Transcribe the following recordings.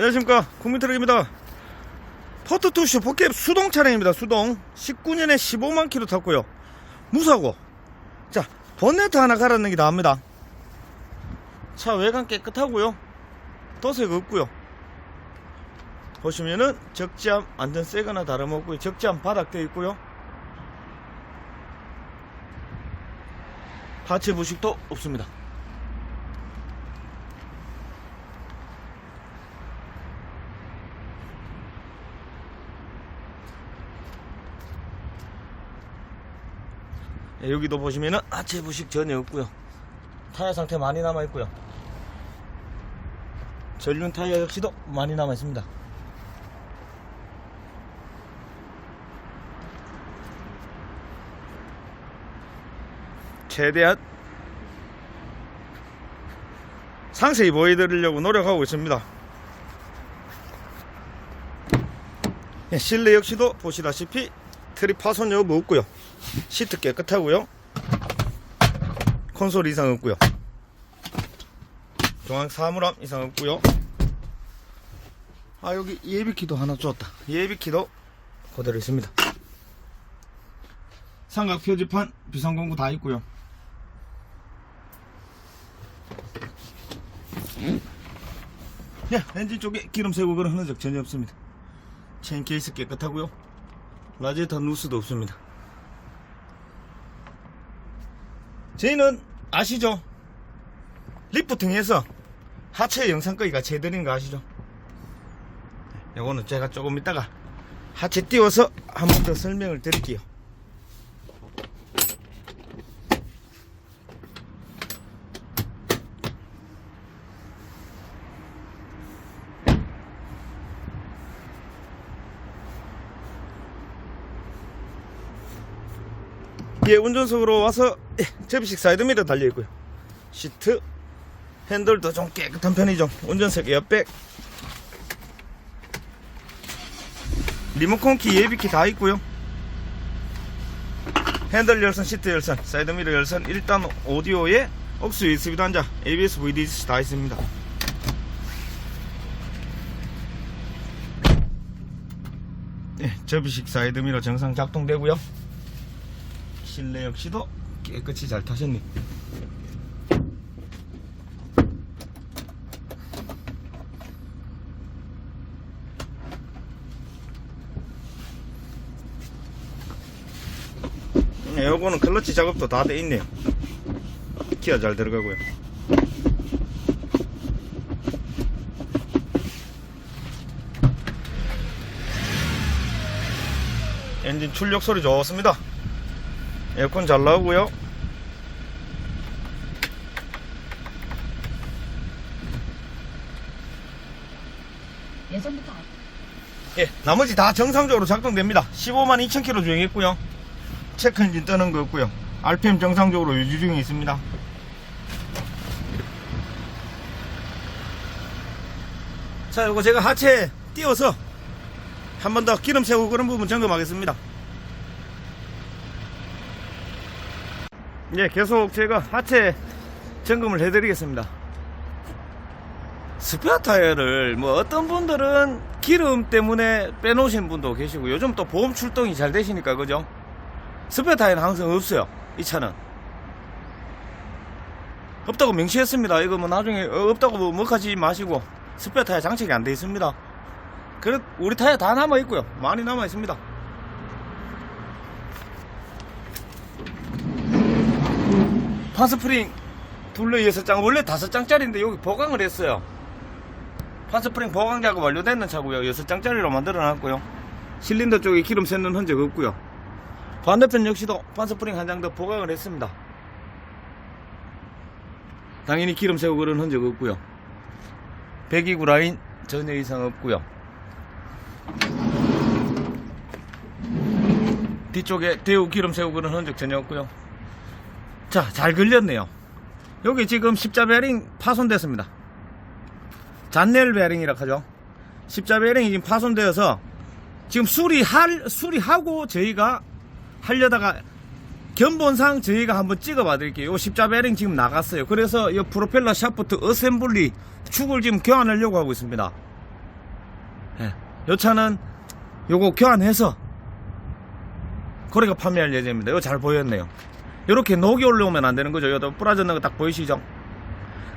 안녕하십니까. 국민트럭입니다. 포트투쇼 포켓 수동 차량입니다. 수동. 19년에 15만 킬로 탔고요. 무사고. 자 본네트 하나 갈아넣는 게 나옵니다. 차 외관 깨끗하고요. 도색 없고요. 보시면은 적재함 완전 새거나 다름없고요. 적재함 바닥 되어 있고요. 하체 부식도 없습니다 여기도 보시면은 하체 부식 전혀 없고요. 타이어 상태 많이 남아 있고요. 전륜 타이어 역시도 많이 남아 있습니다. 최대한 상세히 보여드리려고 노력하고 있습니다. 예, 실내 역시도 보시다시피 트리 파손 여부 없고요. 시트 깨끗하고요. 콘솔 이상 없고요. 중앙 사물함 이상 없고요. 아 여기 예비키도 하나 줬다. 예비키도 그대로 있습니다. 삼각 표지판 비상공구 다 있고요. 예, 엔진 쪽에 기름 새고 그런 흔적 전혀 없습니다. 체인 케이스 깨끗하고요 라제타 누스도 없습니다 저희는 아시죠? 리프팅해서 하체 영상 끄기가 제대로인 거 아시죠? 요거는 제가 조금 이따가 하체 띄워서 한 번 더 설명을 드릴게요. 예, 운전석으로 와서 예, 접이식 사이드미러 달려있고요. 시트, 핸들도 좀 깨끗한 편이죠. 운전석 에어백, 리모컨 키, 예비키 다 있고요. 핸들 열선, 시트 열선, 사이드미러 열선, 일단 오디오에 억수 USB 단자, ABS, VDC 다 있습니다. 예, 접이식 사이드미러 정상 작동되고요. 실내 역시도 깨끗이 잘 타셨네. 네, 요거는 클러치 작업도 다 돼 있네요. 기어 잘 들어가고요. 엔진 출력 소리 좋습니다. 에어컨 잘 나오고요. 예전부터 예, 나머지 다 정상적으로 작동됩니다. 15만 2천 킬로 주행했고요. 체크 엔진 뜨는 거 없고요. RPM 정상적으로 유지 중에 있습니다. 자, 요거 제가 하체 띄워서 한 번 더 기름 채우고 그런 부분 점검하겠습니다. 예, 계속 제가 하체 점검을 해드리겠습니다. 스페어 타이어를 뭐 어떤 분들은 기름 때문에 빼놓으신 분도 계시고 요즘 또 보험 출동이 잘 되시니까 그죠? 스페어 타이어는 항상 없어요. 이 차는. 없다고 명시했습니다. 이거 뭐 나중에 어, 없다고 뭐 먹하지 마시고 스페어 타이어 장착이 안 돼 있습니다. 그래 우리 타이어 다 남아 있고요. 많이 남아 있습니다. 판스프링 둘레 여섯 장 원래 다섯 장짜리인데 여기 보강을 했어요. 판스프링 보강 작업 완료됐는 차고요. 여섯 장짜리로 만들어 놨고요. 실린더 쪽에 기름 샜는 흔적 없고요. 반대편 역시도 판스프링 한 장 더 보강을 했습니다. 당연히 기름 새고 그런 흔적 없고요. 배기구 라인 전혀 이상 없고요. 뒤쪽에 대우 기름 새고 그런 흔적 전혀 없고요. 자, 잘 걸렸네요. 여기 지금 십자 베링 파손됐습니다. 잔넬 베링이라 하죠. 십자 베링이 지금 파손되어서 지금 수리할 수리하고 저희가 하려다가 견본상 저희가 한번 찍어 봐 드릴게요. 요 십자 베링 지금 나갔어요. 그래서 이 프로펠러 샤프트 어셈블리 축을 지금 교환하려고 하고 있습니다. 예. 요 차는 요거 교환해서 거래가 판매할 예정입니다. 이거 잘 보였네요. 이렇게 녹이 올라오면 안 되는 거죠. 여기 부러졌는 거 딱 보이시죠?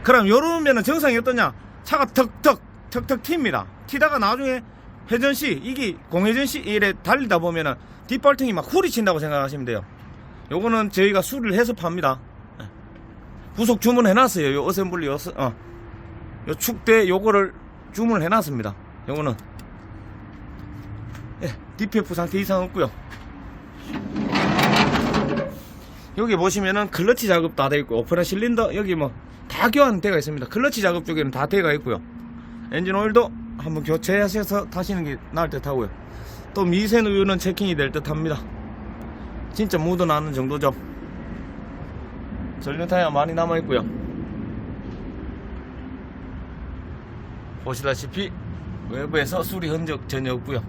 그럼 요러면은 정상이 어떠냐? 차가 턱턱 턱턱 튑니다. 튀다가 나중에 회전 시 이게 공회전 시 이래 달리다 보면은 뒷발등이 막 후리친다고 생각하시면 돼요. 요거는 저희가 수리를 해서 팝니다. 예. 부속 주문해 놨어요. 요 어셈블리 요, 어. 요 축대 요거를 주문을 해놨습니다. 요거는 예, DPF 상태 이상 없고요. 여기 보시면은 클러치 작업 다 되어 있고 오프라 실린더 여기 뭐 다 교환되어 있습니다. 클러치 작업 쪽에는 다 되어 있고요. 엔진 오일도 한번 교체하셔서 타시는 게 나을 듯 하고요. 또 미세 누 유는 체킹이 될 듯 합니다. 진짜 묻어나는 정도죠. 전륜 타이어 많이 남아 있고요. 보시다시피 외부에서 수리 흔적 전혀 없고요.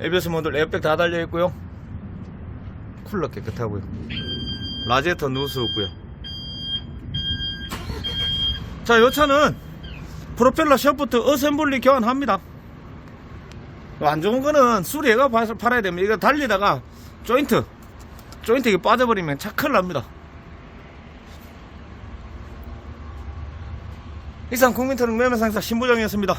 에비스 모듈 에어백 다 달려 있고요. 쿨러 깨끗하고요. 라제터 누수 없고요. 자, 요 차는 프로펠러 셔프트 어셈블리 교환합니다. 안 좋은 거는 수리해가 파- 팔아야 됩니다. 이거 달리다가 조인트, 조인트 이게 빠져버리면 차 큰일 납니다. 이상 국민트럭 매매상사 신부장이었습니다.